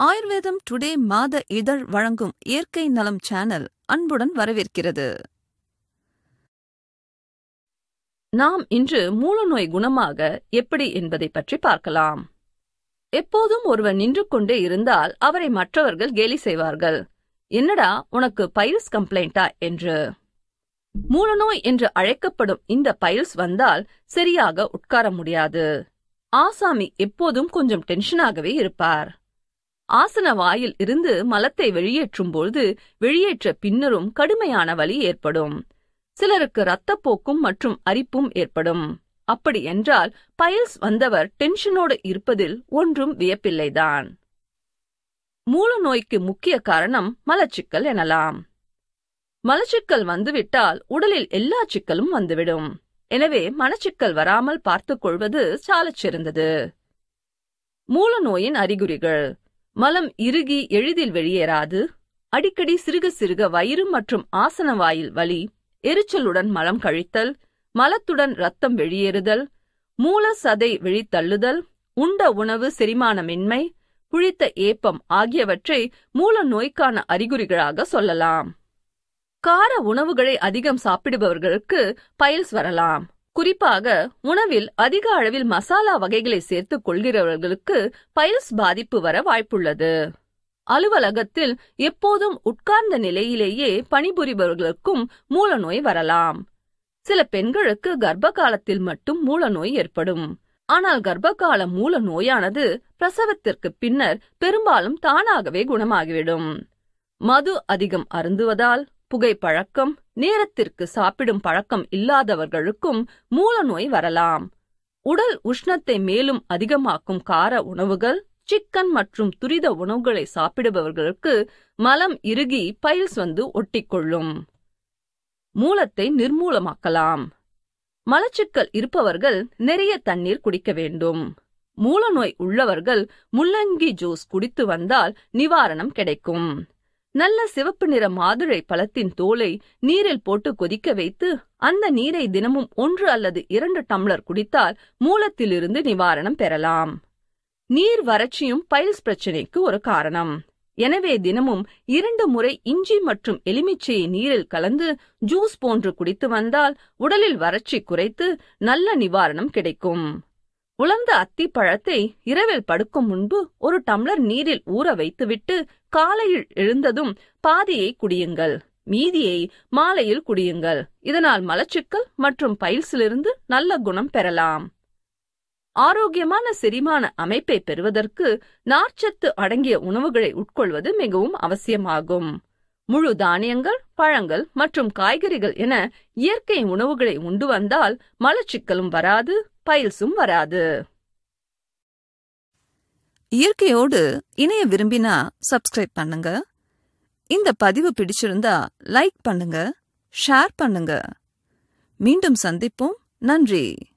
ஆயுர்வேதம் டுடே மாத இதழ் வழங்கும் இயற்கை நலம் சேனல் அன்புடன் வரவேற்கிறது. நாம் இன்று மூலநோய் குணமாக எப்படி என்பதை பற்றி பார்க்கலாம். எப்போதும் ஒருவர் நின்று கொண்டே இருந்தால் அவரை மற்றவர்கள் கேலி செய்வார்கள். என்னடா உனக்கு பைல்ஸ் கம்ப்ளைண்டா என்று. மூலநோய் என்று அழைக்கப்படும் இந்த பைல்ஸ் வந்தால் சரியாக உட்கார முடியாது. ஆசாமி எப்போதும் கொஞ்சம் டென்ஷனாகவே இருப்பார். ஆசன வாயில் இருந்து மலத்தை வெளியேற்றும் பொழுது வெளியேற்ற பின்னரும் கடுமையான வலி ஏற்படும். சிலருக்கு இரத்தப்போக்கும் மற்றும் அரிப்பும் ஏற்படும். அப்படி என்றால் பயல்ஸ் வந்தவர் டென்ஷனோடு இருப்பதில் ஒன்றும் வியப்பில்லைதான். மூல நோய்க்கு முக்கிய காரணம் மலச்சிக்கல் எனலாம். மலச்சிக்கல் வந்துவிட்டால் உடலில் எல்லா சிக்கலும் வந்துவிடும். எனவே மலச்சிக்கல் வராமல் பார்த்துக் கொள்வது சாலச் சிறந்தது மூல நோயின் அறிகுறிகள். மலம் இறுகி எளிதில் வெளியேறாது. அடிக்கடி சிறுக சிறுக வயிறு மற்றும் ஆசன வாயில் வலி எரிச்சலுடன் மலம் கழித்தல் மலத்துடன் ரத்தம் வெளியேறுதல் மூல சதை வெளித்தள்ளுதல் உண்ட உணவு செரிமானமின்மை புழித்த ஏப்பம் ஆகியவற்றை மூல நோய்க்கான அறிகுறிகளாக சொல்லலாம். கார உணவுகளை அதிகம் சாப்பிடுபவர்களுக்கு பயல்ஸ் வரலாம். குறிப்பாக உணவில் அதிக அளவில் மசாலா வகைகளை சேர்த்துக் கொள்கிறவர்களுக்கு பைல்ஸ் பாதிப்பு வர வாய்ப்புள்ளது. அலுவலகத்தில் எப்போதும் உட்கார்ந்த நிலையிலேயே பணிபுரிபவர்களுக்கும் மூலநோய் வரலாம். சில பெண்களுக்கு கர்ப்ப காலத்தில் மட்டும் மூலநோய் ஏற்படும். ஆனால் கர்ப்பகால மூல நோயானது பிரசவத்திற்கு பின்னர் பெரும்பாலும் தானாகவே குணமாகிவிடும். மது அதிகம் அருந்துவதால் புகைப்பழக்கம் நேரத்திற்கு சாப்பிடும் பழக்கம் இல்லாதவர்களுக்கும் மூலநோய் வரலாம். உடல் உஷ்ணத்தை மேலும் அதிகமாக்கும் கார உணவுகள் சிக்கன் மற்றும் துரித உணவுகளை சாப்பிடுபவர்களுக்கு மலம் இறுகி பைல்ஸ் வந்து ஒட்டிக்கொள்ளும். மூலத்தை நிர்மூலமாக்கலாம். மலச்சிக்கல் இருப்பவர்கள் நிறைய தண்ணீர் குடிக்க வேண்டும். மூலநோய் உள்ளவர்கள் முள்ளங்கி ஜூஸ் குடித்து வந்தால் நிவாரணம் கிடைக்கும். நல்ல சிவப்பு நிற மாதுளை பழத்தின் தோலை நீரில் போட்டு கொதிக்க வைத்து அந்த நீரை தினமும் ஒன்று அல்லது இரண்டு டம்ளர் குடித்தால் மூலத்திலிருந்து நிவாரணம் பெறலாம். நீர் வறட்சியும் பைல்ஸ் பிரச்சனைக்கு ஒரு காரணம். எனவே தினமும் இரண்டு முறை இஞ்சி மற்றும் எலுமிச்சையை நீரில் கலந்து ஜூஸ் போன்று குடித்து வந்தால் உடலில் வறட்சி குறைத்து நல்ல நிவாரணம் கிடைக்கும். உலர்ந்த அத்திப்பழத்தை இரவில் படுக்கும் முன்பு ஒரு டம்ளர் நீரில் ஊற வைத்துவிட்டு காலையில் எழுந்ததும் பாதியை குடியுங்கள். மீதியை மாலையில் குடியுங்கள். இதனால் மலச்சிக்கல் மற்றும் பைல்ஸிலிருந்து நல்ல குணம் பெறலாம். ஆரோக்கியமான செரிமான அமைப்பை பெறுவதற்கு நார்ச்சத்து அடங்கிய உணவுகளை உட்கொள்வது மிகவும் அவசியமாகும். முழு தானியங்கள் பழங்கள் மற்றும் காய்கறிகள் என இயற்கை உணவுகளை உண்டு வந்தால் மலச்சிக்கலும் வராது. பைல்ஸும் வராது. இயற்கையோடு இணைய விரும்பினா சப்ஸ்கிரைப் பண்ணுங்க. இந்த பதிவு பிடிச்சிருந்தா லைக் பண்ணுங்க ஷேர் பண்ணுங்க. மீண்டும் சந்திப்போம். நன்றி.